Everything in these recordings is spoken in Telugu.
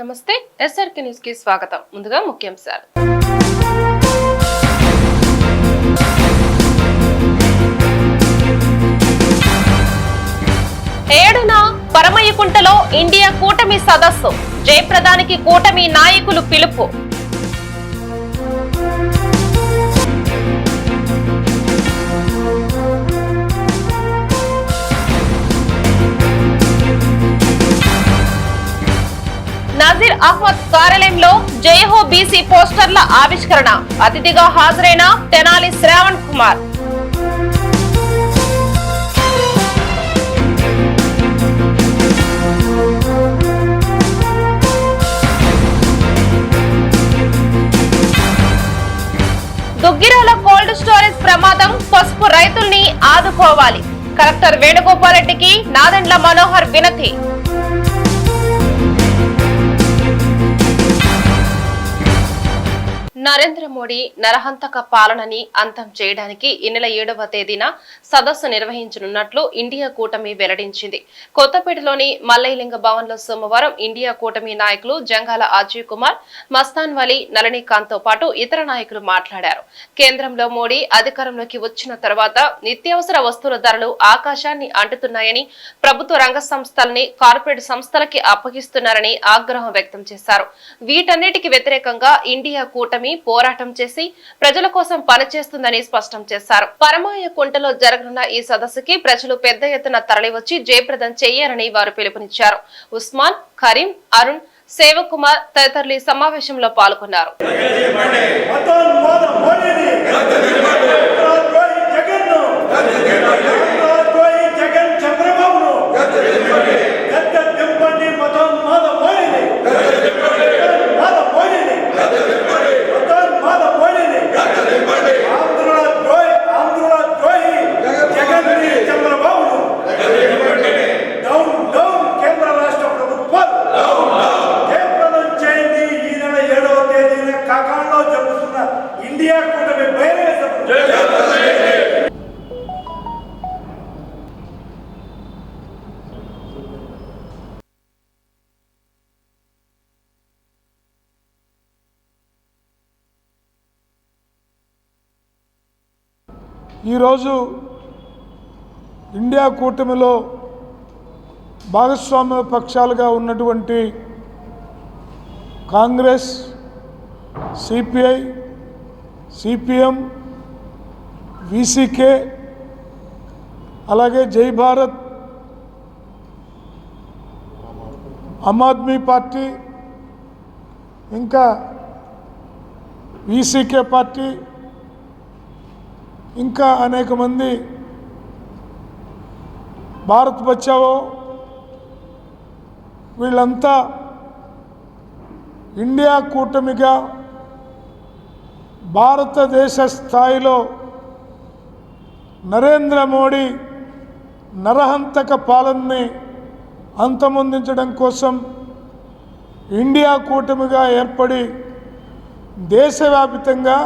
నమస్తే ఎస్ఆర్కే న్యూస్కి స్వాగతం. ముందుగా ముఖ్యాంశాలు. ఏడున పరమయ్యకుంటలో ఇండియా కూటమి సదస్సు. జయప్రదానికి కూటమి నాయకులు పిలుపు. నజీర్ అహ్మద్ కార్యాలయంలో జయహో బీసీ పోస్టర్ల ఆవిష్కరణ. అతిథిగా హాజరైన తెనాలి శ్రావణ్ కుమార్. దుగ్గిరాల కోల్డ్ స్టోరేజ్ ప్రమాదం పసుపు రైతుల్ని ఆదుకోవాలి. కలెక్టర్ వేణుగోపాల్ రెడ్డికి నాదెండ్ల మనోహర్ వినతి. నరేంద్ర మోడీ నరహంతక పాలనని అంతం చేయడానికి ఈ నెల ఏడవ తేదీన సదస్సు నిర్వహించనున్నట్లు ఇండియా కూటమి వెల్లడించింది. కొత్తపేటలోని మల్లయ్యలింగ భవన్లో సోమవారం ఇండియా కూటమి నాయకులు జంగాల అజయ్ కుమార్ మస్తాన్ వలి నళినీకాంత్తో పాటు ఇతర నాయకులు మాట్లాడారు. కేంద్రంలో మోడీ అధికారంలోకి వచ్చిన తర్వాత నిత్యావసర వస్తువుల ధరలు ఆకాశాన్ని అంటుతున్నాయని ప్రభుత్వ రంగ సంస్థల్ని కార్పొరేట్ సంస్థలకి అప్పగిస్తున్నారని ఆగ్రహం వ్యక్తం చేశారు. వీటన్నిటికీ వ్యతిరేకంగా ఇండియా కూటమి పోరాటం చేసి ప్రజల కోసం పనిచేస్తుందని స్పష్టం చేశారు. పరమాయ కుంటలో జరగనున్న ఈ సదస్సుకి ప్రజలు పెద్ద ఎత్తున తరలివచ్చి జయప్రదం చేయాలని వారు పిలుపునిచ్చారు. ఉస్మాన్ కరీం అరుణ్ సేవకుమార్ తదితరులు ఈ సమావేశంలో పాల్గొన్నారు. ఈరోజు ఇండియా కూటమిలో భాగస్వామ్య పక్షాలుగా ఉన్నటువంటి కాంగ్రెస్ సిపిఐ సిపిఎం విసికే అలాగే జై భారత్ ఆమ్ ఆద్మీ పార్టీ ఇంకా విసికే పార్టీ ఇంకా అనేక మంది భారత్ బచావో వీళ్ళంతా ఇండియా కూటమిగా భారతదేశ స్థాయిలో నరేంద్ర మోడీ నరహంతక పాలనని అంతమొందించడం కోసం ఇండియా కూటమిగా ఏర్పడి దేశవ్యాపితంగా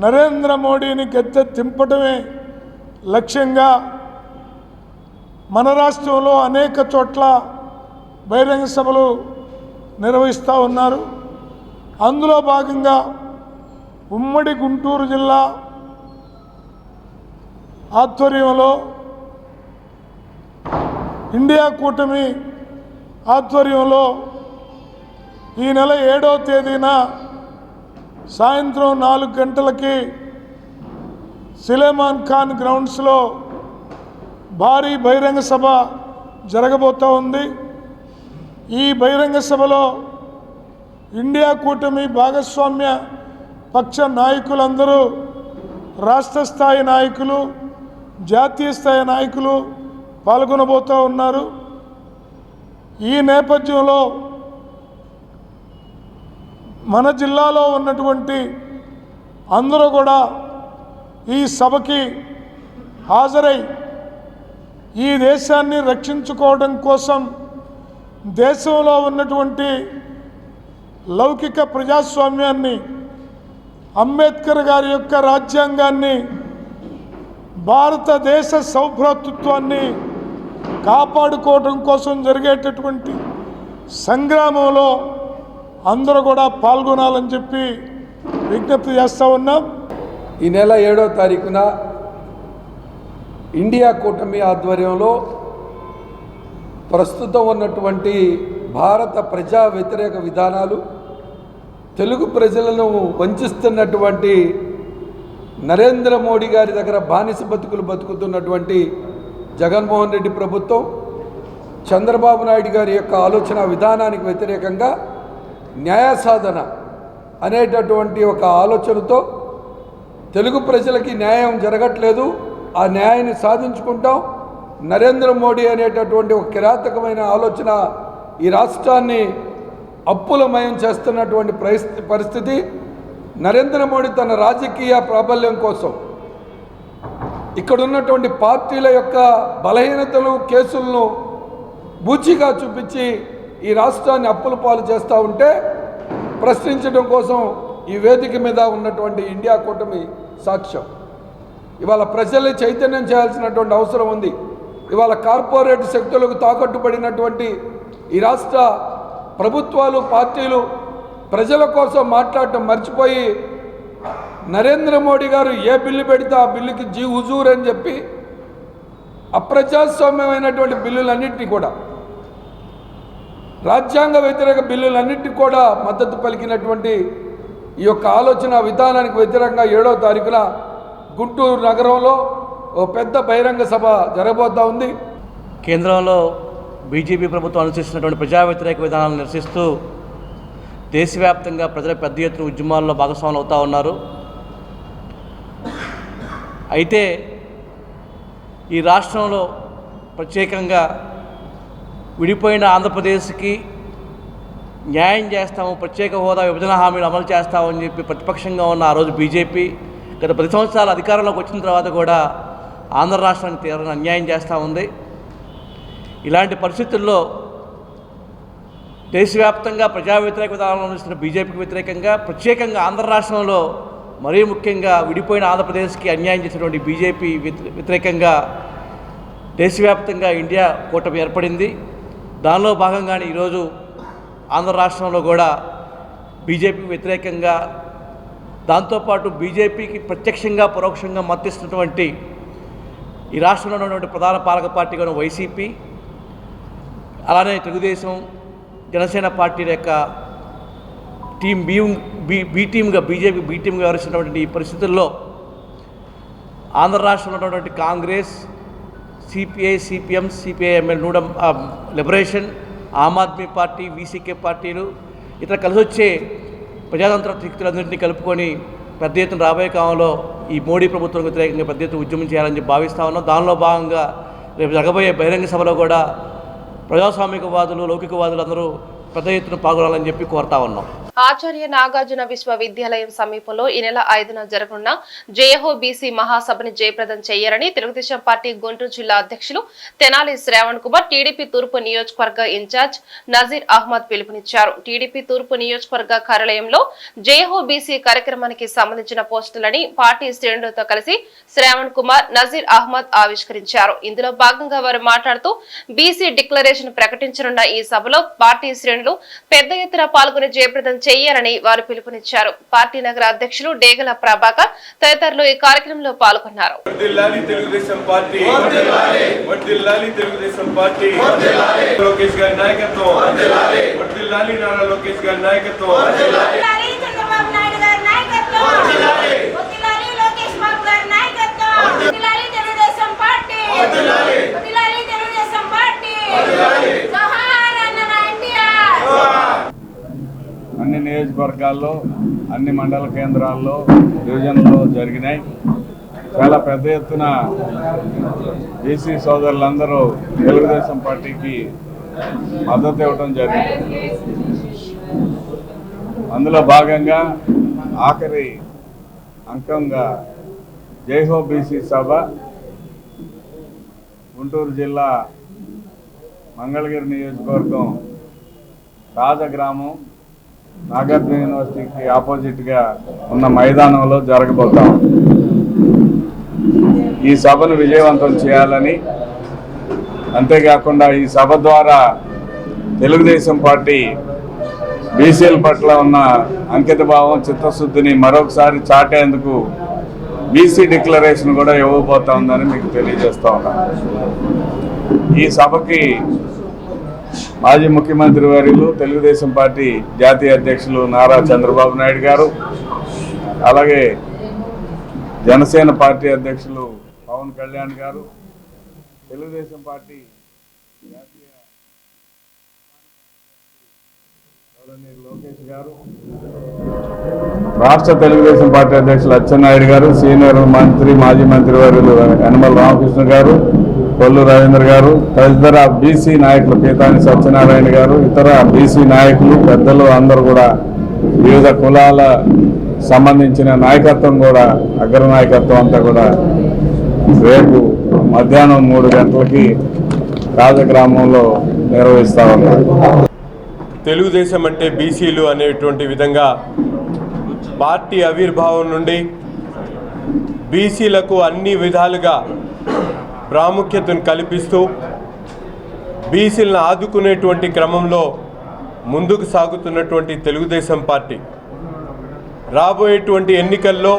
నరేంద్ర మోడీని గద్దె దింపడమే లక్ష్యంగా మన రాష్ట్రంలో అనేక చోట్ల బహిరంగ సభలు నిర్వహిస్తూ ఉన్నారు. అందులో భాగంగా ఉమ్మడి గుంటూరు జిల్లా ఆధ్వర్యంలో ఇండియా కూటమి ఆధ్వర్యంలో ఈ నెల ఏడవ తేదీన సాయంత్రం నాలుగు గంటలకి సులేమాన్ ఖాన్ గ్రౌండ్స్లో భారీ బహిరంగ సభ జరగబోతూ ఉంది. ఈ బహిరంగ సభలో ఇండియా కూటమి భాగస్వామ్య పక్ష నాయకులందరూ రాష్ట్ర స్థాయి నాయకులు జాతీయ స్థాయి నాయకులు పాల్గొనబోతూ ఉన్నారు. ఈ నేపథ్యంలో మన జిల్లాలో ఉన్నటువంటి అందరూ కూడా ఈ సభకి హాజరై ఈ దేశాన్ని రక్షించుకోవడం కోసం దేశంలో ఉన్నటువంటి లౌకిక ప్రజాస్వామ్యాన్ని అంబేద్కర్ గారి యొక్క రాజ్యాంగాన్ని భారతదేశ సౌభ్రాతృత్వాన్ని కాపాడుకోవడం కోసం జరిగేటటువంటి సంగ్రామంలో అందరూ కూడా పాల్గొనాలని చెప్పి విజ్ఞప్తి చేస్తూ ఉన్నాం. ఈ నెల ఏడో తారీఖున ఇండియా కూటమి ఆధ్వర్యంలో ప్రస్తుతం ఉన్నటువంటి భారత ప్రజా వ్యతిరేక విధానాలు తెలుగు ప్రజలను వంచిస్తున్నటువంటి నరేంద్ర మోడీ గారి దగ్గర బానిస బతుకులు బతుకుతున్నటువంటి జగన్మోహన్ రెడ్డి ప్రభుత్వం చంద్రబాబు నాయుడు గారి యొక్క ఆలోచన విధానానికి వ్యతిరేకంగా న్యాయ సాధన అనేటటువంటి ఒక ఆలోచనతో తెలుగు ప్రజలకి న్యాయం జరగట్లేదు. ఆ న్యాయాన్ని సాధించుకుంటాం. నరేంద్ర మోడీ అనేటటువంటి ఒక కిరాతకమైన ఆలోచన ఈ రాష్ట్రాన్ని అప్పులమయం చేస్తున్నటువంటి పరిస్థితి పరిస్థితి. నరేంద్ర మోడీ తన రాజకీయ ప్రాబల్యం కోసం ఇక్కడ ఉన్నటువంటి పార్టీల యొక్క బలహీనతలు కేసులను బూచిగా చూపించి ఈ రాష్ట్రాన్ని అప్పుల పాలు చేస్తూ ఉంటే ప్రశ్నించడం కోసం ఈ వేదిక మీద ఉన్నటువంటి ఇండియా కూటమి సాక్ష్యం. ఇవాళ ప్రజల్ని చైతన్యం చేయాల్సినటువంటి అవసరం ఉంది. ఇవాళ కార్పొరేట్ శక్తులకు తాకట్టుబడినటువంటి ఈ రాష్ట్ర ప్రభుత్వాలు పార్టీలు ప్రజల కోసం మాట్లాడటం మర్చిపోయి నరేంద్ర మోడీ గారు ఏ బిల్లు పెడితే ఆ బిల్లుకి జీ హుజూర్ అని చెప్పి అప్రజాస్వామ్యమైనటువంటి బిల్లులన్నింటినీ కూడా రాజ్యాంగ వ్యతిరేక బిల్లులన్నింటినీ కూడా మద్దతు పలికినటువంటి ఈ యొక్క ఆలోచన విధానానికి వ్యతిరేకంగా ఏడవ తారీఖున గుంటూరు నగరంలో ఓ పెద్ద బహిరంగ సభ జరగబోతా ఉంది. కేంద్రంలో బీజేపీ ప్రభుత్వం అనుసరిస్తున్నటువంటి ప్రజా వ్యతిరేక విధానాలను నిరసిస్తూ దేశవ్యాప్తంగా ప్రజలు పెద్ద ఎత్తున ఉద్యమాల్లో భాగస్వాములు అవుతూ ఉన్నారు. అయితే ఈ రాష్ట్రంలో ప్రత్యేకంగా విడిపోయిన ఆంధ్రప్రదేశ్కి న్యాయం చేస్తాము ప్రత్యేక హోదా విభజన హామీలు అమలు చేస్తామని చెప్పి ప్రతిపక్షంగా ఉన్న ఆ రోజు బీజేపీ గత పది సంవత్సరాలు అధికారంలోకి వచ్చిన తర్వాత కూడా ఆంధ్ర రాష్ట్రానికి తీవ్రమైన అన్యాయం చేస్తూ ఉంది. ఇలాంటి పరిస్థితుల్లో దేశవ్యాప్తంగా ప్రజా వ్యతిరేక విధానాలను అనుసరిస్తున్న బీజేపీకి వ్యతిరేకంగా ప్రత్యేకంగా ఆంధ్ర రాష్ట్రంలో మరీ ముఖ్యంగా విడిపోయిన ఆంధ్రప్రదేశ్కి అన్యాయం చేసినటువంటి బీజేపీ వ్యతిరేకంగా దేశవ్యాప్తంగా ఇండియా కూటమి ఏర్పడింది. దానిలో భాగంగానే ఈరోజు ఆంధ్ర రాష్ట్రంలో కూడా బీజేపీకి వ్యతిరేకంగా దాంతోపాటు బీజేపీకి ప్రత్యక్షంగా పరోక్షంగా మద్దతిస్తున్నటువంటి ఈ రాష్ట్రంలో ఉన్నటువంటి ప్రధాన పాలక పార్టీగా ఉన్న వైసీపీ అలానే తెలుగుదేశం జనసేన పార్టీల యొక్క టీం బీ బీ బీ టీమ్గా బీజేపీ బీ టీమ్గా వ్యవహరిస్తున్నటువంటి ఈ పరిస్థితుల్లో ఆంధ్ర రాష్ట్రంలో ఉన్నటువంటి కాంగ్రెస్ సిపిఐ సిపిఎం సిపిఐఎంఎల్ నూడ liberation Aam Aadmi party VCK పార్టీలు ఇతర కలిసి వచ్చే ప్రజాతంత్ర శక్తులందరినీ కలుపుకొని పెద్ద ఎత్తున రాబోయే కాలంలో ఈ మోడీ ప్రభుత్వం వ్యతిరేకంగా పెద్ద ఎత్తున ఉద్యమం చేయాలని చెప్పి భావిస్తా ఉన్నాం. దానిలో భాగంగా రేపు జరగబోయే బహిరంగ సభలో కూడా ప్రజాస్వామికవాదులు లౌకికవాదులు అందరూ పెద్ద ఎత్తున పాల్గొనాలని చెప్పి కోరుతా ఉన్నాం. ఆచార్య నాగార్జున విశ్వవిద్యాలయం సమీపంలో ఈ నెల ఐదున జరగనున్న జేహో బీసీ మహాసభని జయప్రదం చేయాలని తెలుగుదేశం పార్టీ గుంటూరు జిల్లా అధ్యక్షులు తెనాలి శ్రావణ్ కుమార్ టీడీపీ తూర్పు నియోజకవర్గ ఇన్ఛార్జ్ నజీర్ అహ్మద్ పిలుపునిచ్చారు. టీడీపీ తూర్పు నియోజకవర్గ కార్యాలయంలో జేహో బీసీ కార్యక్రమానికి సంబంధించిన పోస్టులని పార్టీ శ్రేణులతో కలిసి శ్రావణ్ కుమార్ నజీర్ అహ్మద్ ఆవిష్కరించారు. ఇందులో భాగంగా వారు మాట్లాడుతూ బీసీ డిక్లరేషన్ ప్రకటించనున్న ఈ సభలో పార్టీ శ్రేణులు పెద్ద ఎత్తున పాల్గొని జయప్రదం చేయాలని వారు పిలుపునిచ్చారు. పార్టీ నగర అధ్యక్షులు డేగల ప్రభాకర్ తదితరులు ఈ కార్యక్రమంలో పాల్గొన్నారు. అన్ని నియోజకవర్గాల్లో అన్ని మండల కేంద్రాల్లో డివిజన్లో జరిగినాయి. చాలా పెద్ద ఎత్తున బీసీ సోదరులందరూ తెలుగుదేశం పార్టీకి మద్దతు ఇవ్వడం జరిగింది. అందులో భాగంగా ఆఖరి అంకంగా జైహో బీసీ సభ గుంటూరు జిల్లా మంగళగిరి నియోజకవర్గం రాజగ్రామం నాగార్జున యూనివర్సిటీకి ఆపోజిట్గా ఉన్న మైదానంలో జరగబోతాం ఈ సభను విజయవంతం చేయాలని అంతేకాకుండా ఈ సభ ద్వారా తెలుగుదేశం పార్టీ బీసీల పట్ల ఉన్న అంకిత భావం చిత్తశుద్ధిని మరొకసారి చాటేందుకు బీసీ డిక్లరేషన్ కూడా ఇవ్వబోతా ఉందని మీకు తెలియజేస్తా ఉన్నాను. ఈ సభకి మాజీ ముఖ్యమంత్రి వర్యులు తెలుగుదేశం పార్టీ జాతీయ అధ్యక్షులు నారా చంద్రబాబు నాయుడు గారు అలాగే జనసేన పార్టీ అధ్యక్షులు పవన్ కళ్యాణ్ గారు తెలుగుదేశం పార్టీ జాతీయ లోకేష్ గారు రాష్ట్ర తెలుగుదేశం పార్టీ అధ్యక్షులు అచ్చెన్నాయుడు గారు సీనియర్ మంత్రి మాజీ మంత్రి వర్యులు యనమల రామకృష్ణ గారు కొల్లు రవీంద్ర గారు తదితర బీసీ నాయకులు పీతాని సత్యనారాయణ గారు ఇతర బీసీ నాయకులు పెద్దలు అందరూ కూడా వివిధ కులాల సంబంధించిన నాయకత్వం కూడా అగ్ర నాయకత్వం అంతా కూడా రేపు మధ్యాహ్నం మూడు గంటలకి రాజగ్రామంలో నిర్వహిస్తా ఉన్నారు. తెలుగుదేశం అంటే బీసీలు అనేటువంటి విధంగా పార్టీ ఆవిర్భావం నుండి బీసీలకు అన్ని విధాలుగా ప్రాముఖ్యతను కల్పిస్తూ బీసీలను ఆదుకునేటువంటి క్రమంలో ముందుకు సాగుతున్నటువంటి తెలుగుదేశం పార్టీ. రాబోయేటువంటి ఎన్నికల్లో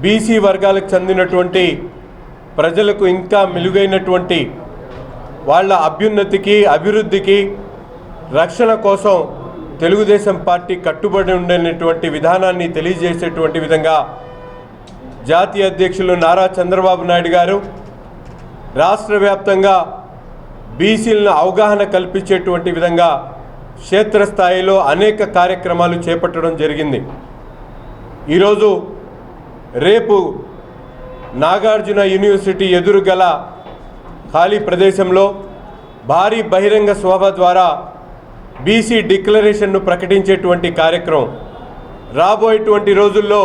బీసీ వర్గాలకు చెందినటువంటి ప్రజలకు ఇంకా మెలుగైనటువంటి వాళ్ళ అభ్యున్నతికి అభివృద్ధికి రక్షణ కోసం తెలుగుదేశం పార్టీ కట్టుబడి ఉండేటువంటి విధానాన్ని తెలియజేసేటువంటి విధంగా జాతీయ అధ్యక్షులు నారా చంద్రబాబు నాయుడు గారు రాష్ట్ర వ్యాప్తంగా బీసీలను అవగాహన కల్పించేటువంటి విధంగా క్షేత్రస్థాయిలో అనేక కార్యక్రమాలు చేపట్టడం జరిగింది. ఈరోజు రేపు నాగార్జున యూనివర్సిటీ ఎదురు గల ఖాళీ ప్రదేశంలో భారీ బహిరంగ సభ ద్వారా బీసీ డిక్లరేషన్ను ప్రకటించేటువంటి కార్యక్రమం. రాబోయేటువంటి రోజుల్లో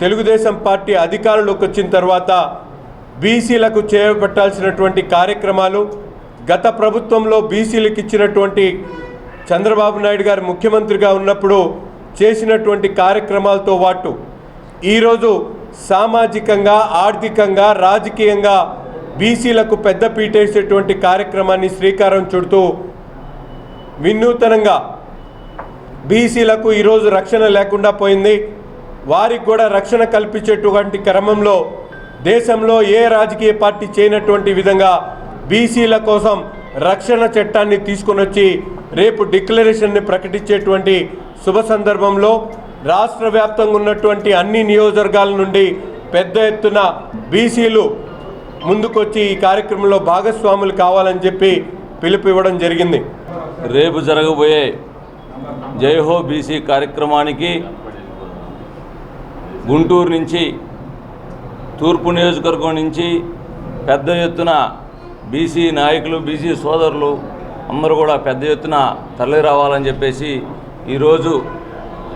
తెలుగుదేశం పార్టీ అధికారంలోకి వచ్చిన తర్వాత బీసీలకు చేపట్టాల్సినటువంటి కార్యక్రమాలు గత ప్రభుత్వంలో బీసీలకు ఇచ్చినటువంటి చంద్రబాబు నాయుడు గారు ముఖ్యమంత్రిగా ఉన్నప్పుడు చేసినటువంటి కార్యక్రమాలతో పాటు ఈరోజు సామాజికంగా ఆర్థికంగా రాజకీయంగా బీసీలకు పెద్ద పీటేసేటువంటి కార్యక్రమాన్ని శ్రీకారం చుడుతూ వినూతనంగా బీసీలకు ఈరోజు రక్షణ లేకుండా పోయింది. వారికి కూడా రక్షణ కల్పించేటువంటి క్రమంలో దేశంలో ఏ రాజకీయ పార్టీ చేయనటువంటి విధంగా బీసీల కోసం రక్షణ చట్టాన్ని తీసుకొని వచ్చి రేపు డిక్లరేషన్ని ప్రకటించేటువంటి శుభ సందర్భంలో రాష్ట్ర వ్యాప్తంగా ఉన్నటువంటి అన్ని నియోజకవర్గాల నుండి పెద్ద ఎత్తున బీసీలు ముందుకొచ్చి ఈ కార్యక్రమంలో భాగస్వాములు కావాలని చెప్పి పిలుపు ఇవ్వడం జరిగింది. రేపు జరగబోయే జైహో బీసీ కార్యక్రమానికి గుంటూరు నుంచి తూర్పు నియోజకవర్గం నుంచి పెద్ద ఎత్తున బీసీ నాయకులు బీసీ సోదరులు అందరూ కూడా పెద్ద ఎత్తున తరలి రావాలని చెప్పేసి ఈరోజు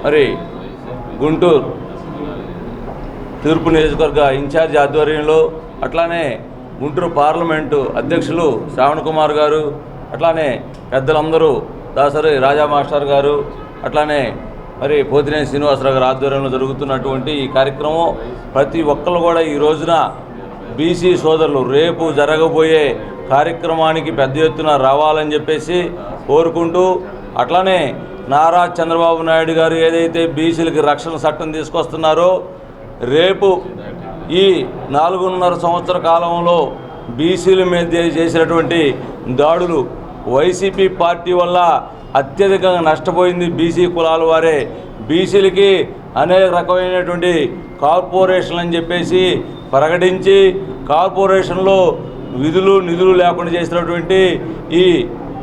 మరి గుంటూరు తూర్పు నియోజకవర్గ ఇన్ఛార్జ్ ఆధ్వర్యంలో అట్లానే గుంటూరు పార్లమెంటు అధ్యక్షులు శ్రావణ్ కుమార్ గారు అట్లానే పెద్దలందరూ దాసరి రాజా మాస్టర్ గారు అట్లానే మరి పోతినేని శ్రీనివాసరావు గారి ఆధ్వర్యంలో జరుగుతున్నటువంటి ఈ కార్యక్రమం ప్రతి ఒక్కరు కూడా ఈ రోజున బీసీ సోదరులు రేపు జరగబోయే కార్యక్రమానికి పెద్ద ఎత్తున రావాలని చెప్పేసి కోరుకుంటూ అట్లానే నారా చంద్రబాబు నాయుడు గారు ఏదైతే బీసీలకి రక్షణ చట్టం తీసుకొస్తున్నారో రేపు ఈ నాలుగున్నర సంవత్సర కాలంలో బీసీల మీద చేసినటువంటి దాడులు వైసీపీ పార్టీ వల్ల అత్యధికంగా నష్టపోయింది బీసీ కులాల వారే. బీసీలకి అనేక రకమైనటువంటి కార్పొరేషన్లు అని చెప్పేసి ప్రకటించి కార్పొరేషన్లో విధులు నిధులు లేకుండా చేసినటువంటి ఈ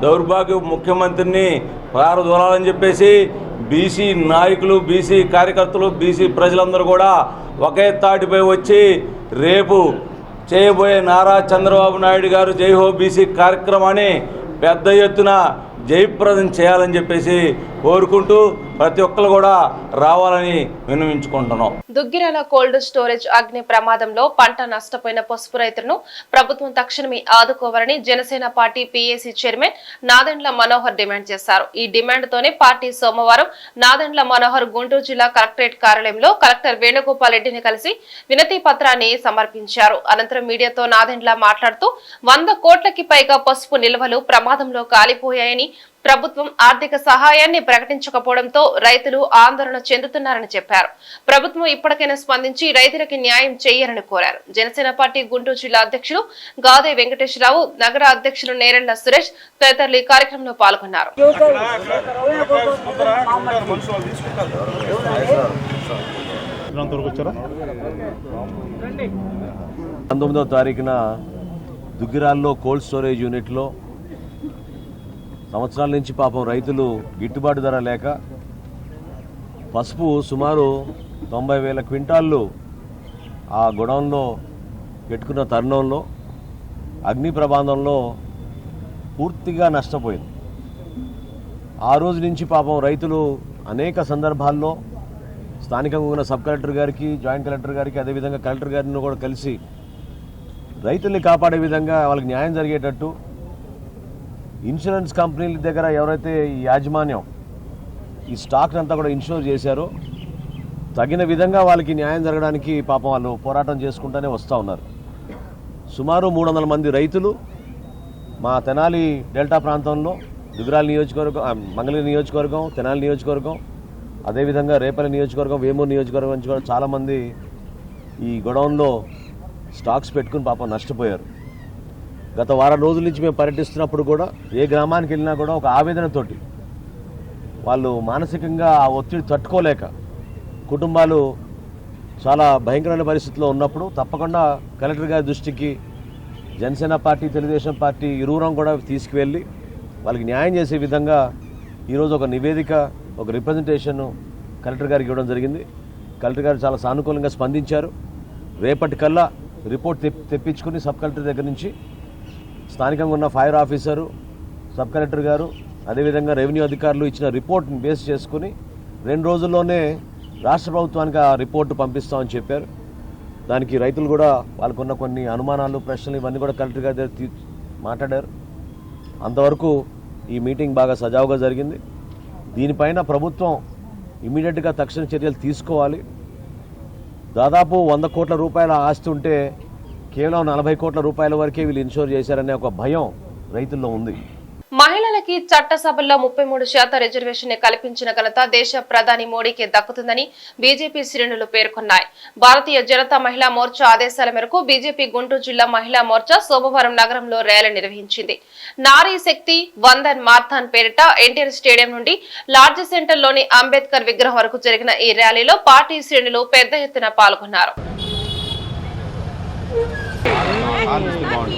దౌర్భాగ్య ముఖ్యమంత్రిని ప్రారదూరాలని చెప్పేసి బీసీ నాయకులు బీసీ కార్యకర్తలు బీసీ ప్రజలందరూ కూడా ఒకే తాటిపై వచ్చి రేపు చేయబోయే నారా చంద్రబాబు నాయుడు గారు జై హో బీసీ కార్యక్రమాన్ని పెద్ద ఎత్తున జయప్రదం చేయాలని చెప్పేసి కోరుకుంటూ ప్రతి ఒక్కరు కూడా రావాలని విన్నవించుకుంటున్నాం. దుగ్గిరాల కోల్డ్ స్టోరేజ్ అగ్ని ప్రమాదంలో పంట నష్టపోయిన పసుపు రైతులను ప్రభుత్వం తక్షణమే ఆదుకోవాలని Janasena party PAC chairman Nadendla Manohar demand చేశారు. ఈ డిమాండ్ తోనే పార్టీ సోమవారం నాదెండ్ల మనోహర్ గుంటూరు జిల్లా కలెక్టరేట్ కార్యాలయంలో కలెక్టర్ వేణుగోపాల్ రెడ్డిని కలిసి వినతి పత్రాన్ని సమర్పించారు. అనంతరం మీడియాతో నాదెండ్ల మాట్లాడుతూ వంద కోట్లకి పైగా పసుపు నిల్వలు ప్రమాదంలో కాలిపోయాయని ప్రభుత్వం ఆర్థిక సహాయాన్ని ప్రకటించకపోవడంతో రైతులు ఆందోళన చెందుతున్నారని చెప్పారు. ప్రభుత్వం ఇప్పటికైనా స్పందించి రైతులకి న్యాయం చేయాలని కోరారు. జనసేన పార్టీ గుంటూరు జిల్లా అధ్యక్షులు గాదే వెంకటేశ్వరరావు నగర అధ్యక్షులు నేరెళ్ళ సురేష్ తదితరులు ఈ కార్యక్రమంలో పాల్గొన్నారు. పంతొమ్మిదవ తారీఖున దుగ్గిరాల్లో కోల్డ్ స్టోరేజ్ యూనిట్లో సంవత్సరాల నుంచి పాపం రైతులు గిట్టుబాటు ధర లేక పసుపు సుమారు తొంభై వేల క్వింటాళ్ళు ఆ గొడౌన్లో పెట్టుకున్న తరుణంలో అగ్ని ప్రమాదంలో పూర్తిగా నష్టపోయింది. ఆ రోజు నుంచి పాపం రైతులు అనేక సందర్భాల్లో స్థానికంగా ఉన్న సబ్ కలెక్టర్ గారికి జాయింట్ కలెక్టర్ గారికి అదేవిధంగా కలెక్టర్ గారిని కూడా కలిసి రైతుల్ని కాపాడే విధంగా వాళ్ళకి న్యాయం జరిగేటట్టు ఇన్సూరెన్స్ కంపెనీల దగ్గర ఎవరైతే ఈ యాజమాన్యం ఈ స్టాక్ అంతా కూడా ఇన్సూర్ చేశారో తగిన విధంగా వాళ్ళకి న్యాయం జరగడానికి పాపం వాళ్ళు పోరాటం చేసుకుంటూనే వస్తూ ఉన్నారు. సుమారు మూడు వందల మంది రైతులు మా తెనాలి డెల్టా ప్రాంతంలో దుగురాల నియోజకవర్గం మంగళగిరి నియోజకవర్గం తెనాలి నియోజకవర్గం అదేవిధంగా రేపల్లి నియోజకవర్గం వేమూరు నియోజకవర్గం నుంచి కూడా చాలామంది ఈ గొడౌన్లో స్టాక్స్ పెట్టుకుని పాపం నష్టపోయారు. గత వారం రోజుల నుంచి మేము పర్యటిస్తున్నప్పుడు కూడా ఏ గ్రామానికి వెళ్ళినా కూడా ఒక ఆవేదనతోటి వాళ్ళు మానసికంగా ఆ ఒత్తిడి తట్టుకోలేక కుటుంబాలు చాలా భయంకరమైన పరిస్థితిలో ఉన్నప్పుడు తప్పకుండా కలెక్టర్ గారి దృష్టికి జనసేన పార్టీ తెలుగుదేశం పార్టీ ఇరువురం కూడా తీసుకువెళ్ళి వాళ్ళకి న్యాయం చేసే విధంగా ఈరోజు ఒక నివేదిక ఒక రిప్రజెంటేషన్ కలెక్టర్ గారికి ఇవ్వడం జరిగింది. కలెక్టర్ గారు చాలా సానుకూలంగా స్పందించారు. రేపటికల్లా రిపోర్ట్ తెప్పించుకుని సబ్ కలెక్టర్ దగ్గర నుంచి స్థానికంగా ఉన్న ఫైర్ ఆఫీసరు సబ్ కలెక్టర్ గారు అదేవిధంగా రెవెన్యూ అధికారులు ఇచ్చిన రిపోర్ట్ని బేస్ చేసుకుని రెండు రోజుల్లోనే రాష్ట్ర ప్రభుత్వానికి ఆ రిపోర్టు పంపిస్తామని చెప్పారు. దానికి రైతులు కూడా వాళ్ళకున్న కొన్ని అనుమానాలు ప్రశ్నలు ఇవన్నీ కూడా కలెక్టర్ గారి దగ్గర తీ- మాట్లాడారు. అంతవరకు ఈ మీటింగ్ బాగా సజావుగా జరిగింది. దీనిపైన ప్రభుత్వం ఇమీడియట్గా తక్షణ చర్యలు తీసుకోవాలి. దాదాపు వంద కోట్ల రూపాయల ఆస్తి ఉంటే కేవలం నలభై కోట్ల రూపాయల వరకే వీళ్ళు ఇన్షూర్ చేశారనే ఒక భయం రైతుల్లో ఉంది. మహిళలకి చట్టసభల్లో ముప్పై మూడు శాతం రిజర్వేషన్ కల్పించిన ఘనత దేశ ప్రధాని మోడీకి దక్కుతుందని బీజేపీ శ్రేణులు పేర్కొన్నాయి. భారతీయ జనతా మహిళా మోర్చా ఆదేశాల మేరకు బీజేపీ గుంటూరు జిల్లా మహిళా మోర్చా సోమవారం నగరంలో ర్యాలీ నిర్వహించింది. నారీ శక్తి వందన్ మార్థాన్ పేరిట ఎన్టీఆర్ స్టేడియం నుండి లార్జ్ సెంటర్లోని అంబేద్కర్ విగ్రహం వరకు జరిగిన ఈ ర్యాలీలో పార్టీ శ్రేణులు పెద్ద ఎత్తున పాల్గొన్నారు. are Mr. Bond.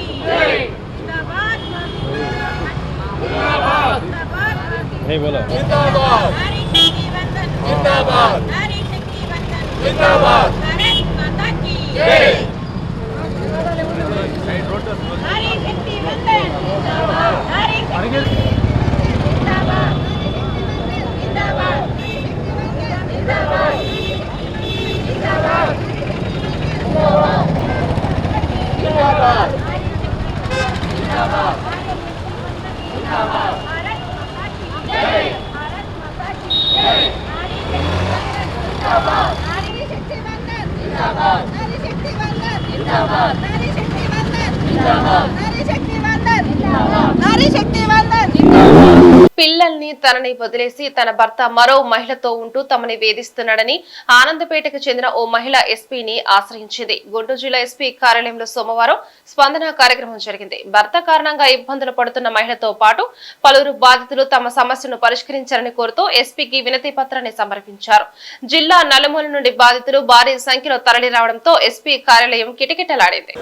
नहीं बोलो जिंदाबाद जिंदाबाद నారీ శక్తి వందన్. పిల్లల్ని తనని వదిలేసి తన భర్త మరో మహిళతో ఉంటూ తమని వేధిస్తున్నాడని ఆనందపేటకు చెందిన ఓ మహిళ ఎస్పీని ఆశ్రయించింది. గుంటూరు జిల్లా ఎస్పీ కార్యాలయంలో సోమవారం స్పందన కార్యక్రమం జరిగింది. భర్త కారణంగా ఇబ్బందులు పడుతున్న మహిళతో పాటు పలువురు బాధితులు తమ సమస్యను పరిష్కరించాలని కోరుతూ ఎస్పీకి వినతి పత్రాన్ని సమర్పించారు. జిల్లా నలుమూల నుండి బాధితులు భారీ సంఖ్యలో తరలి రావడంతో ఎస్పీ కార్యాలయం కిటకిటలాడింది.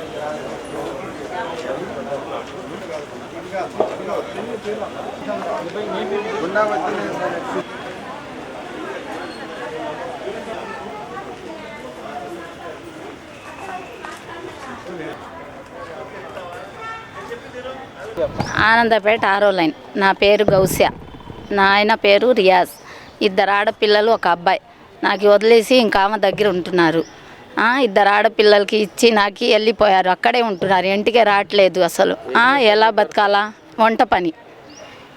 ఆనందపేట ఆరో లైన్. నా పేరు గౌస్య. నా ఆయన పేరు రియాజ్. ఇద్దరు ఆడపిల్లలు ఒక అబ్బాయి. నాకు వదిలేసి ఇంకా ఆమె దగ్గర ఉంటున్నారు. ఇద్దరు ఆడపిల్లలకి ఇచ్చి నాకు వెళ్ళిపోయారు. అక్కడే ఉంటున్నారు. ఇంటికే రావట్లేదు అసలు. ఎలా బతకాలా? వంట పని.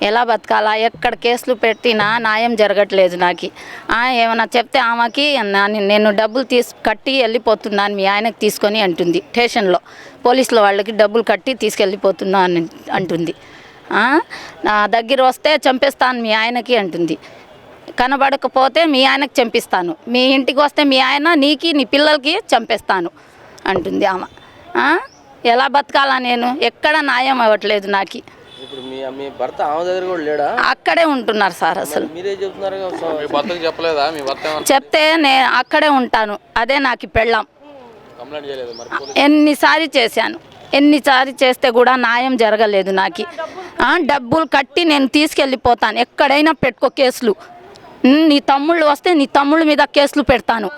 ఎలా బతకాలా? ఎక్కడ కేసులు పెట్టినా న్యాయం జరగట్లేదు నాకు. ఏమైనా చెప్తే ఆమెకి నేను డబ్బులు తీసి కట్టి వెళ్ళిపోతున్నాను మీ ఆయనకి తీసుకొని అంటుంది. స్టేషన్లో. పోలీసుల వాళ్ళకి డబ్బులు కట్టి తీసుకెళ్ళిపోతున్నా అని అంటుంది. నా దగ్గర వస్తే చంపేస్తాను మీ ఆయనకి అంటుంది. కనబడకపోతే మీ ఆయనకి చంపిస్తాను. మీ ఇంటికి వస్తే మీ ఆయన నీకి నీ పిల్లలకి చంపేస్తాను అంటుంది ఆమె. ఎలా బతకాలా నేను? ఎక్కడ న్యాయం అవ్వట్లేదు నాకు. ఇప్పుడు మీ మీ భర్త ఆమె దగ్గర కూడా లేడా? అక్కడే ఉంటున్నారు సార్ అసలు. మీరే చెప్తున్నారు మీ భర్తకు చెప్పలేదా? మీ భర్త ఏమన్నా చెప్తే నేను అక్కడే ఉంటాను. అదే నాకు పెళ్ళాం. కంప్లైంట్ చేయలేదు మరి ఎన్నిసారి చేశాను. ఎన్నిసారి చేస్తే కూడా న్యాయం జరగలేదు నాకు. ఆ, డబ్బులు కట్టి నేను తీసుకెళ్ళిపోతాను. ఎక్కడైనా పెట్టుకో కేసులు. ఉమ్, నీ తమ్ముళ్ళు వస్తే నీ తమ్ముళ్ళ మీద కేసులు పెడతాను.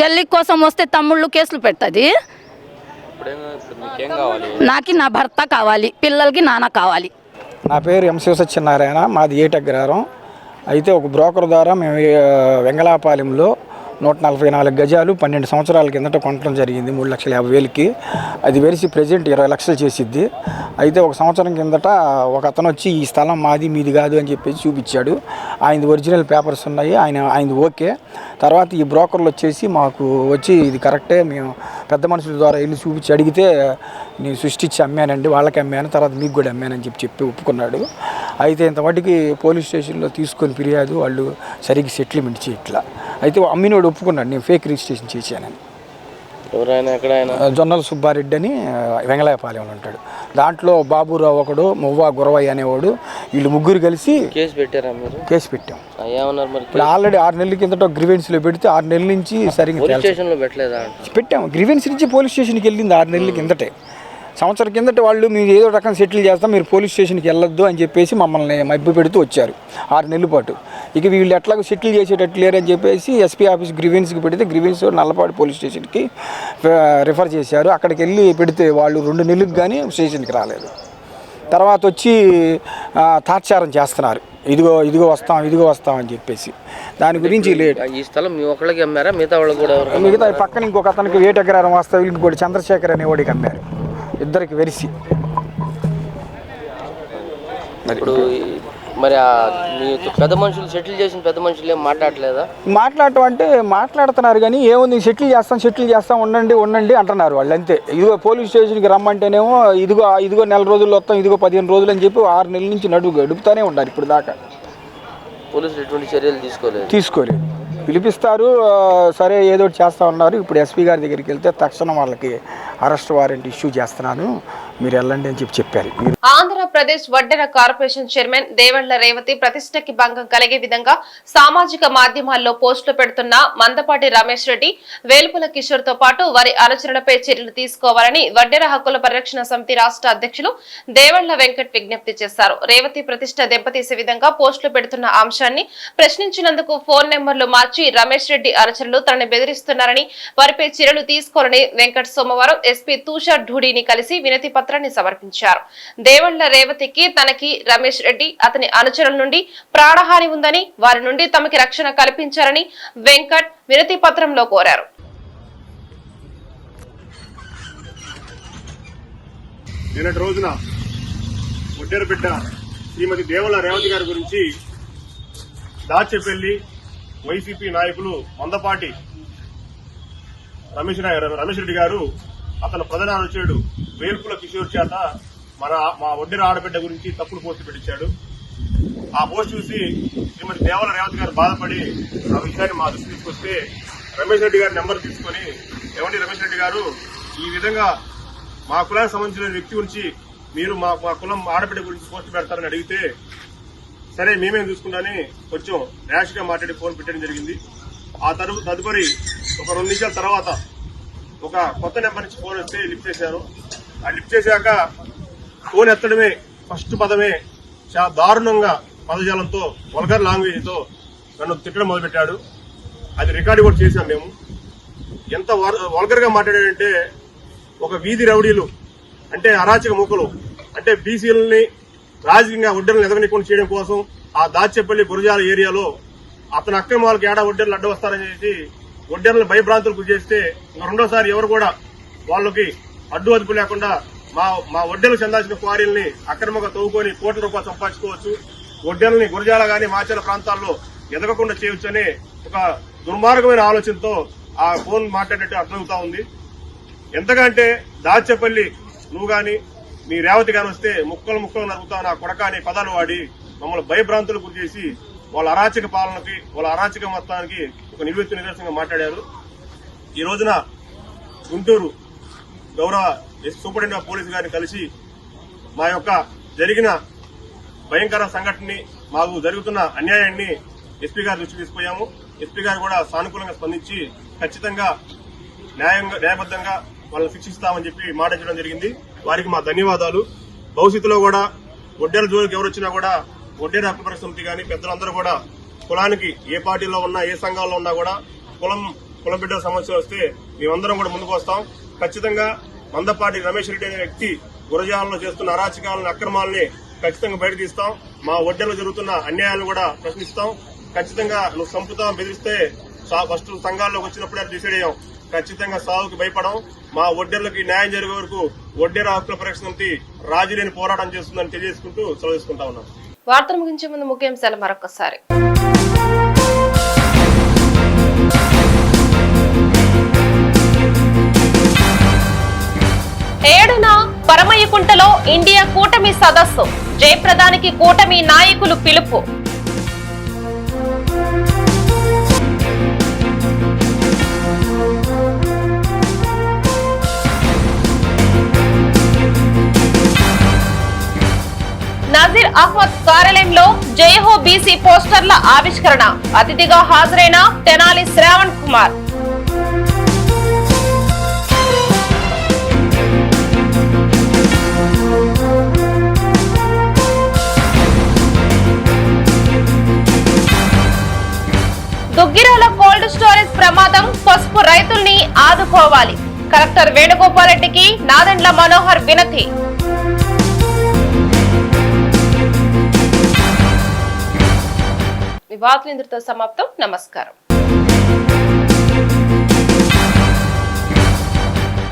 చెల్లి కోసం వస్తే తమ్ముళ్ళు కేసులు పెడుతుంది ఇప్పుడేమో ఇప్పుడు మీకేం కావాలి నాకు నా భర్త కావాలి పిల్లలకి నాన్న కావాలి. నా పేరు ఎం సత్యనారాయణ మాది ఏటగ్రహారం అయితే ఒక బ్రోకర్ ద్వారా మేము వెంగళాపాలెంలో నూట నలభై నాలుగు గజాలు పన్నెండు సంవత్సరాల కిందట కొనడం జరిగింది మూడు లక్షల యాభై వేలకి. అది వెలిసి ప్రజెంట్ ఇరవై లక్షలు చేసిద్ది. అయితే ఒక సంవత్సరం కిందట ఒక అతను వచ్చి ఈ స్థలం మాది మీది కాదు అని చెప్పేసి చూపించాడు. ఆయనది ఒరిజినల్ పేపర్స్ ఉన్నాయి ఆయన ఆయనది ఓకే. తర్వాత ఈ బ్రోకర్లు వచ్చేసి మాకు వచ్చి ఇది కరెక్టే మేము పెద్ద మనుషుల ద్వారా వెళ్ళి చూపించి అడిగితే నేను సృష్టించి అమ్మానండి వాళ్ళకి అమ్మాను తర్వాత మీకు కూడా అమ్మానని చెప్పి చెప్పి ఒప్పుకున్నాడు. అయితే ఇంతమటికి పోలీస్ స్టేషన్లో తీసుకొని ఫిర్యాదు వాళ్ళు సరిగ్గా సెటిల్మెంట్ చేయట్లా. అయితే అమ్మినోడు ఒప్పుకున్నాడు నేను ఫేక్ రిజిస్ట్రేషన్ చేశానని. ఎవరైనా ఎక్కడైనా? జొన్నల సుబ్బారెడ్డి అని వెంగళాయపాలెంలో ఉంటాడు. దాంట్లో బాబురావు ఒకడు మువ్వా గురవయ్య అనేవాడు వీళ్ళు ముగ్గురు కలిసి కేసు పెట్టారా మీరు? కేసు పెట్టాం. ఆ, ఏమన్నారు మరి? ఇప్పుడు ఆల్రెడీ ఆరు నెలల కిందట గ్రివెన్స్లో పెడితే ఆరు నెలల నుంచి సరిగ్గా పెట్టలేదా పెట్టాం. గ్రివెన్స్ నుంచి పోలీస్ స్టేషన్కి వెళ్ళింది ఆరు నెలల కిందటే. సంవత్సరం కిందట వాళ్ళు మీరు ఏదో రకం సెటిల్ చేస్తాం మీరు పోలీస్ స్టేషన్కి వెళ్ళొద్దు అని చెప్పేసి మమ్మల్ని మభ్య పెడుతూ వచ్చారు ఆరు నెలల పాటు. ఇక వీళ్ళు ఎట్లాగో సెటిల్ చేసేటట్టు లేరని చెప్పేసి ఎస్పీ ఆఫీస్ గ్రివెన్స్కి పెడితే గ్రివెన్స్ నల్లపాడు పోలీస్ స్టేషన్కి రిఫర్ చేశారు. అక్కడికి వెళ్ళి పెడితే వాళ్ళు రెండు నెలలకు కానీ స్టేషన్కి రాలేదు. తర్వాత వచ్చి తాత్సారం చేస్తున్నారు. ఇదిగో ఇదిగో వస్తాం ఇదిగో వస్తాం అని చెప్పేసి. దాని గురించి లేట్. ఈ స్థలం మీ ఒక్కళ్ళకి అమ్మారా? మిగతా వాళ్ళకి కూడా మిగతా పక్కన ఇంకొక అతనికి వేటగ్రహారం వాస్తవ్యులు ఇంకోటి చంద్రశేఖర్ అనేవాడికి అమ్మారు. ఇద్దరికి వెరిసి. ఇప్పుడు మరి మీ పెద్ద మనుషులు సెటిల్ చేసిన పెద్ద మనుషులు ఏం మాట్లాడలేదా? మాట్లాడటం అంటే మాట్లాడుతున్నారు కానీ ఏముంది సెటిల్ చేస్తాం సెటిల్ చేస్తాం ఉండండి ఉండండి అంటున్నారు వాళ్ళు అంతే. ఇదిగో పోలీస్ స్టేషన్కి రమ్మంటేనేమో ఇదిగో ఇదిగో నెల రోజుల్లో వస్తాం ఇదిగో పదిహేను రోజులు అని చెప్పి ఆరు నెలల నుంచి నడుగు గడుపుతానే ఉండాలి ఇప్పుడు దాకా పోలీసులు ఎటువంటి చర్యలు తీసుకోలేదు? తీసుకోలేదు. పిలిపిస్తారు. సరే ఏదో చేస్తా ఉన్నారు. ఇప్పుడు ఎస్పీ గారి దగ్గరికి వెళ్తే తక్షణం వాళ్ళకి అరెస్ట్ వారెంట్ ఇష్యూ చేస్తున్నాను. మీరు వెళ్ళండి అని చెప్పి చెప్పారు. ఆంధ్రప్రదేశ్ వడ్డెర కార్పొరేషన్ చైర్మన్ దేవళ్ళ రేవతి ప్రతిష్టకి భంగం కలిగే విధంగా సామాజిక మాధ్యమాల్లో పోస్టులు పెడుతున్న మందపాటి రమేష్ రెడ్డి వేలుపుల కిషోర్తో పాటు వారి అనుచరులపై చర్యలు తీసుకోవాలని వడ్డెర హక్కుల పరిరక్షణ సమితి రాష్ట్ర అధ్యక్షులు దేవళ్ళ వెంకట్ విజ్ఞప్తి చేశారు. రేవతి ప్రతిష్ట దెబ్బతీసే విధంగా పోస్టులు పెడుతున్న అంశాన్ని ప్రశ్నించినందుకు ఫోన్ నెంబర్లు మార్చి రమేష్ రెడ్డి అనుచరులు తనని బెదిరిస్తున్నారని వారిపై చర్యలు తీసుకోవాలని వెంకట్ సోమవారం ఎస్పీ తుషార్ ఢూడీని కలిసి వినతి పత్రాన్ని సమర్పించారు. దేవళ్ళ రేవతికి తనకి రమేష్ రెడ్డి అతని అనుచరుల నుండి ప్రాణహాని ఉందని వారి నుండి తమకి రక్షణ కల్పించారని వెంకట్ వినతి పత్రంలో కోరారు. నిన్నటి రోజున ఒడ్డెర బిడ్డ శ్రీమతి దేవుల రేవతి గారి గురించి దాచేపల్లి వైసీపీ నాయకులు మందపాటి రమేష్ రమేష్ రెడ్డి గారు అతను ప్రధాన అనుచరుడు వేల్పుల కిషోర్ చేత మన మా వడ్డీర ఆడబిడ్డ గురించి తప్పుడు పోస్టు పెట్టించాడు. ఆ పోస్ట్ చూసి శ్రీమతి దేవాల రేవత్ గారు బాధపడి ఆ విషయాన్ని మా దృష్టి తీసుకొస్తే రమేష్ రెడ్డి గారి నెంబర్ తీసుకొని ఎవండి రమేష్ రెడ్డి గారు ఈ విధంగా మా కులానికి సంబంధించిన వ్యక్తి గురించి మీరు మా మా కులం ఆడబిడ్డ గురించి పోస్ట్ పెడతారని అడిగితే సరే మేమేం చూసుకుంటాని కొంచెం ర్యాష్గా మాట్లాడి ఫోన్ పెట్టడం జరిగింది. ఆ తరువాత తదుపరి ఒక రెండు నిమిషాల తర్వాత ఒక కొత్త నెంబర్ నుంచి ఫోన్ వస్తే లిఫ్ట్ చేశారు. ఆ లిఫ్ట్ చేశాక ఫోన్ ఎత్తడమే ఫస్ట్ పదమే చాలా దారుణంగా పదజాలంతో వల్గర్ లాంగ్వేజ్తో నన్ను తిట్టడం మొదలుపెట్టాడు. అది రికార్డు కూడా చేశాం మేము. ఎంత వల్గర్గా మాట్లాడాడంటే ఒక వీధి రౌడీలు అంటే అరాచక మూకలు అంటే బీసీలని రాజకీయంగా ఒడ్డర్లను ఎదగనికుండా చేయడం కోసం ఆ దాచేపల్లి గురజాల ఏరియాలో అతని అక్రమాలకు ఏడా ఒడ్డర్లు అడ్డు వస్తారని చెప్పి ఒడ్డర్లను భయభ్రాంతులకు గురి చేస్తే రెండోసారి ఎవరు కూడా వాళ్ళకి అడ్డు అదుపు లేకుండా మా మా ఒడ్డెలు చెందాల్సిన క్వారీల్ని అక్రమంగా తవ్వుకొని కోట్ల రూపాయలు సంపాదించుకోవచ్చు. ఒడ్డెల్ని గురజాల గాని మాచల ప్రాంతాల్లో ఎదగకుండా చేయొచ్చనే ఒక దుర్మార్గమైన ఆలోచనతో ఆ ఫోన్ మాట్లాడినట్టు అర్థమవుతా ఉంది. ఎంతకంటే దాచేపల్లి నువ్వు గాని మీ రేవతి గాని వస్తే ముక్కలు ముక్కలు నరుగుతావు నా కొడక అనే పదాలు వాడి మమ్మల్ని భయభ్రాంతులు గురి చేసి వాళ్ళ అరాచక పాలనకి వాళ్ళ అరాచక మొత్తానికి ఒక నిలువెత్తు నిదర్శనంగా మాట్లాడారు. ఈ రోజున గుంటూరు గౌరవ ఎస్ సూపరింటెండెంట్ ఆఫ్ పోలీస్ గారిని కలిసి మా యొక్క జరిగిన భయంకర సంఘటనని మాకు జరుగుతున్న అన్యాయాన్ని ఎస్పీ గారి దృష్టికి తీసుకుపోయాము. ఎస్పీ గారు కూడా సానుకూలంగా స్పందించి ఖచ్చితంగా న్యాయంగా న్యాయబద్ధంగా వాళ్ళని శిక్షిస్తామని చెప్పి మాట ఇచ్చడం జరిగింది. వారికి మా ధన్యవాదాలు. భవిష్యత్తులో కూడా ఒడ్డేల జోలికి ఎవరు వచ్చినా కూడా ఒడ్డేల హక్కుపర సమితి కానీ పెద్దలందరూ కూడా కులానికి ఏ పార్టీలో ఉన్నా ఏ సంఘాల్లో ఉన్నా కూడా కులం కులం బిడ్డల సమస్య వస్తే మేమందరం కూడా ముందుకు వస్తాం. ఖచ్చితంగా మందపాటి రమేష్ రెడ్డి అనే వ్యక్తి గురజాలలో చేస్తున్న అరాచకాలను అక్రమాలని ఖచ్చితంగా బయట తీస్తాం. మా ఒడ్డెలో జరుగుతున్న అన్యాయాలను కూడా ప్రశ్నిస్తాం. ఖచ్చితంగా నువ్వు సంపుతాం బెదిరిస్తే సా- ఫస్ట్ సంఘాల్లోకి వచ్చినప్పుడే డిసైడ్ అయ్యాం. ఖచ్చితంగా సాగుకి భయపడం మా ఒడ్డెర్లకి న్యాయం జరిగే వరకు ఒడ్డెర హక్కుల పరిరక్షణ రాజులేని లేని పోరాటం చేస్తుందని తెలియజేసుకుంటూ సెలవు తీసుకుంటా ఉన్నాం. వార్తలు ముగించే ముందు ముఖ్యాంశాలు మరొకసారి ఏడున పరమయ్యకుంటలో ఇండియా కూటమి సదస్సు. జయప్రదానికి కూటమి నాయకులు పిలుపు. నజీర్ అహ్మద్ కార్యాలయంలో జయహో బీసీ పోస్టర్ల ఆవిష్కరణ. అతిథిగా హాజరైన తెనాలి శ్రావణ్ కుమార్. దుగ్గిరాల కోల్డ్ స్టోరేజ్ ప్రమాదం పసుపు రైతుల్ని ఆదుకోవాలి. కలెక్టర్ వేణుగోపాల్ రెడ్డికి నాదెండ్ల మనోహర్ వినతి. ఈ వార్తలు సమాప్తం. నమస్కారం.